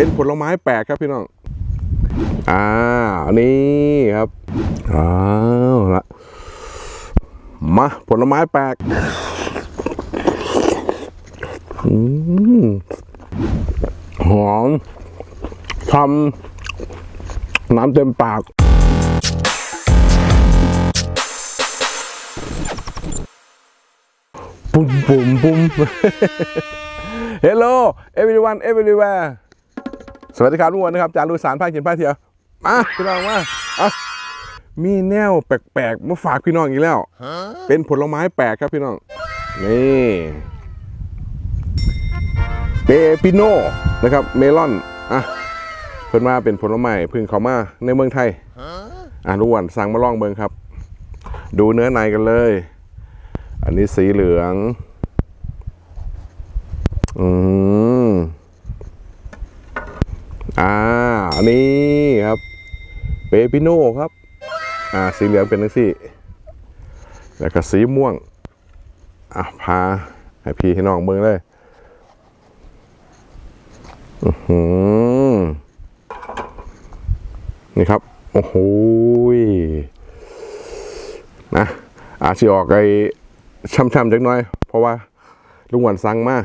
เป็นผลไม้แปลกครับพี่น้องอ่านนี้ครับอ้าวละมาผลไม้แปลกหอมทำน้ำเต็มปากปุ้มปุ้มปุ้ม Hello everyone everywhere สวัสดีครับทุกคนนะครับจารุสารภาคเขียนภาคเทียมาพี่น้องมาอะมีแนวแปลกๆมาฝากพี่น้องอีกแล้ว เป็นผลไม้แปลกครับพี่น้อง นี่เปปิโนนะครับ เมลอน อะ เพิ่นมาเป็นผลไม้พึ่งเขามาในเมืองไทย อะทุกวันสั่งมาลองเบิงครับ ดูเนื้อในกันเลย อันนี้สีเหลือง อืม อ่านนี้ครับเปปิโน่ครับอ่าสีเหลืองเป็นนังสี่แล้วก็สีม่วงอะพาให้พี่ให้น้องเบิ่งเลยอือหือนี่ครับ โอ้โหนะอาจจะออกไอ้ช่ำๆจักหน่อย เพราะว่าลุงหวันสั่งมา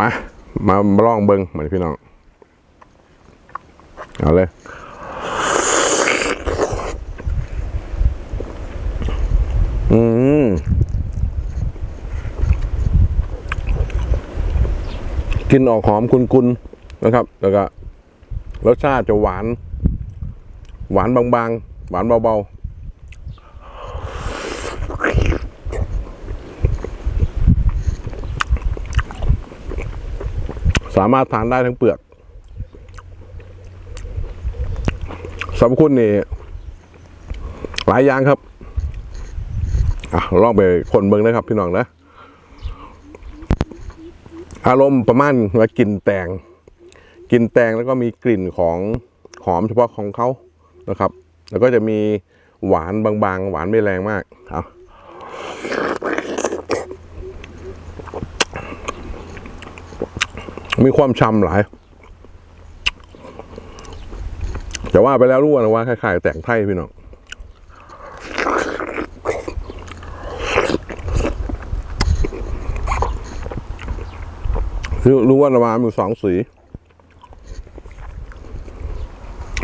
มา มาลองเบิงเหมือนพี่น้อง เอาเลยอืมกลินออกหอมกุนๆนะครับ แล้วก็รสชาติจะหวาน หวานบางๆ หวานเบาๆ สามารถทานได้ทั้งเปลือกสรรพคุณนี่หลายอย่างครับอะลองไปคนเบิงนะครับ พี่น้องนะ อารมณ์ประมาณว่ากลิ่นแตงกลิ่นแตงแล้วก็มีกลิ่นของหอมเฉพาะของเขานะครับ แล้วก็จะมีหวานบางๆ หวานไม่แรงมากเอา มีความชำหลาย แต่ว่าไปแล้วรู้นะว่าคล้ายๆแตงไทยพี่น้องรู้ว่าระมามีอยู่สองสี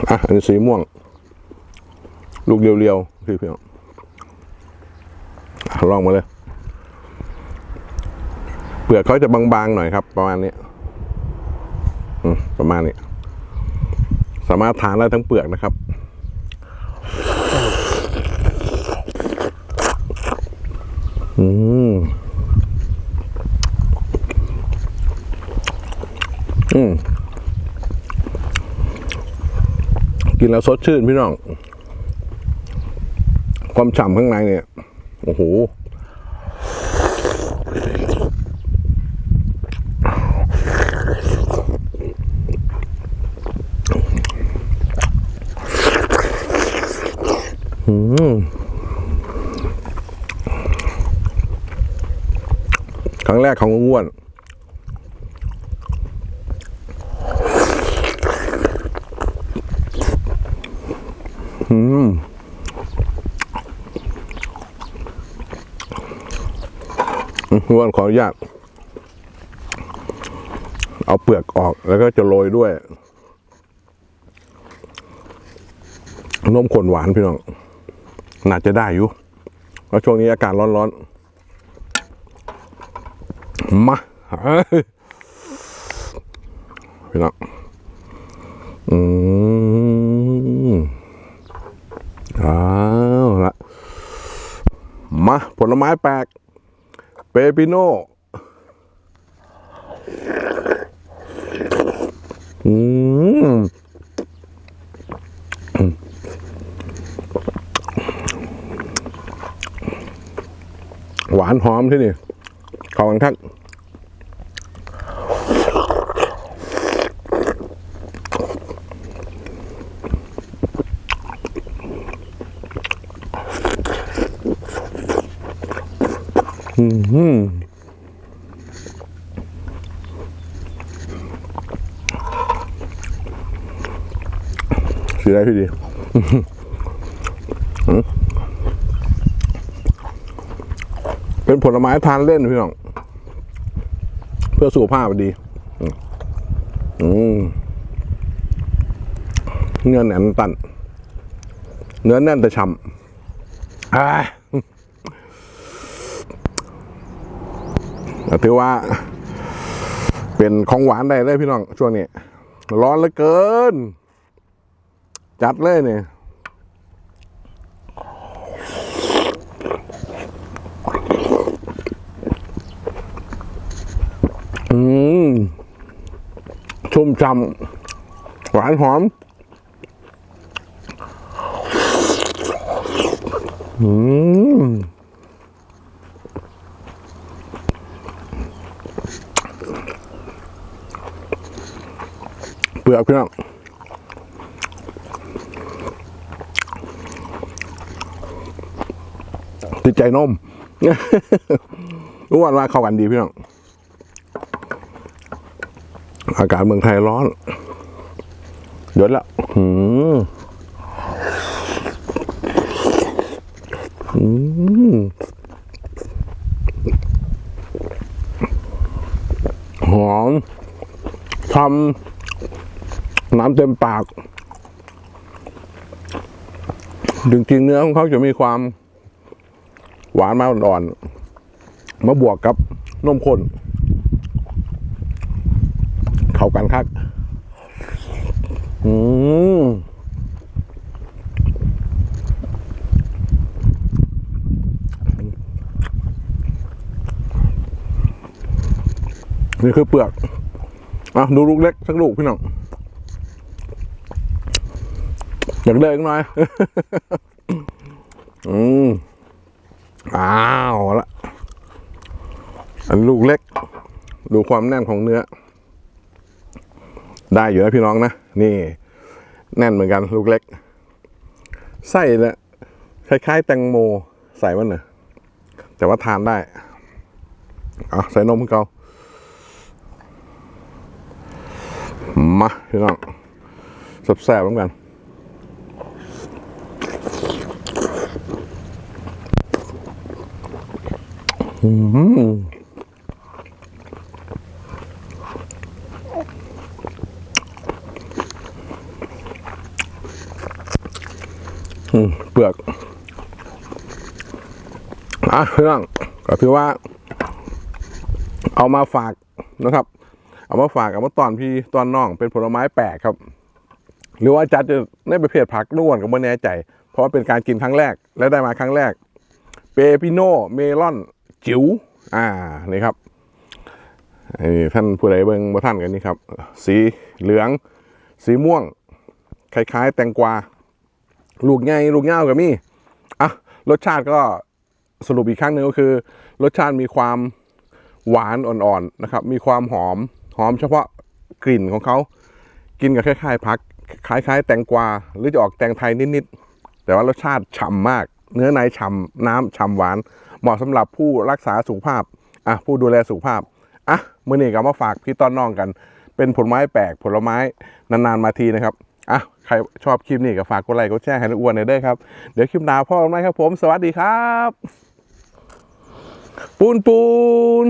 อะ อันนี้สีม่วง ลูกเรียวๆพี่พี่น้องลองมาเลย เปลือกเขาจะบางๆหน่อยครับ ประมาณนี้ ประมาณนี้ สามารถทานได้ทั้งเปลือกนะครับ อืม อืม กินแล้วสดชื่นพี่น้อง ความฉ่ำข้างในเนี่ย โอ้โห ครั้งแรกของอ้วนนวลขออนุญาตเอาเปลือกออกแล้วก็จะโรยด้วยนมข้นหวานพี่น้อง น่าจะได้อยู่เพราะช่วงนี้อากาศร้อนๆมาเฮ้ยพี่น้องอืมอ้าวละมาผลไม้แปลก เปปิโน่อืมานหอมที่นี่ขอบคุณครับอืมเสียไดพี่ดีอืม เป็นผลไม้ทานเล่นพี่น้อง เพื่อสุขภาพดี อืมเนื้อแน่นตัน เนื้อแน่นแต่ฉ่ำถือว่าเป็นของหวานได้เลยพี่น้อง ช่วงนี้ ร้อนเหลือเกิน จัดเลยเนี่ย อืมชุ่มฉ่ำหวานหอม อืมเปลือกพี่น้องติดใจนมรู้ว่ามาเข้ากันดีพี่น้อง อากาศเมืองไทยร้อนเดือดละอืมอืมหอมทำน้ำเต็มปาก จริงๆเนื้อของเขาจะมีความ หวานมาอ่อนๆมาบวกกับนมข้น เข้ากันครับอืมนี่คือเปลือกอะดูลูกเล็กสักลูกพี่น้องอยากเลิกหน่อย อืมอ้าวละ อันลูกเล็ก ดูความแน่นของเนื้อ ได้อยู่นะพี่น้องนะ นี่ แน่นเหมือนกันลูกเล็ก ไส้เนี่ยคล้ายๆ แตงโมใส่มันเนอะแต่ว่าทานได้เอาใส่นมเกามาพี่น้องแซ่บๆเหมือนกันอืม อืมเปลือกอะเรื่องก็คือว่า เอามาฝากนะครับ เอามาฝากเอามาตอนพี่ตอนน้องเป็นผลไม้แปลกครับ หรือว่าจัดจะในประเภทผักล้วนก็ไม่แน่ใจ เพราะว่าเป็นการกินครั้งแรก และได้มาครั้งแรก เปปิโนเมลอน จิ๋วอ่านี่ครับท่านผู้ใดเบิ่งบ่ท่านกันนี่ครับ สีเหลือง สีม่วง คล้าย ๆ แตงกวา ลูกใหญ่ลูกเง่ากับมี่อะรสชาติก็สรุปอีกครั้งหนึ่งก็คือ รสชาติมีความหวานอ่อนๆนะครับ มีความหอมหอมเฉพาะกลิ่นของเขา กินกับคล้ายๆพักคล้ายๆ แตงกวาหรือจะออกแตงไทยนิดๆ แต่ว่ารสชาติฉ่ำมาก เนื้อในฉ่ำน้ำฉ่ำหวาน เหมาะสำหรับผู้รักษาสุขภาพอะผู้ดูแลสุขภาพอะมื่อนี้ก็มาฝากพี่ต้อนน้องกัน เป็นผลไม้แปลกผลไม้นานๆมาทีนะครับ ใครชอบคลิปนี้ก็ฝากกดไลค์กดแชร์ให้น้องอ้วนหน่อยเด้อครับ เดี๋ยวคลิปหน้าพ่อกันไหมครับผม สวัสดีครับ ปูนปูน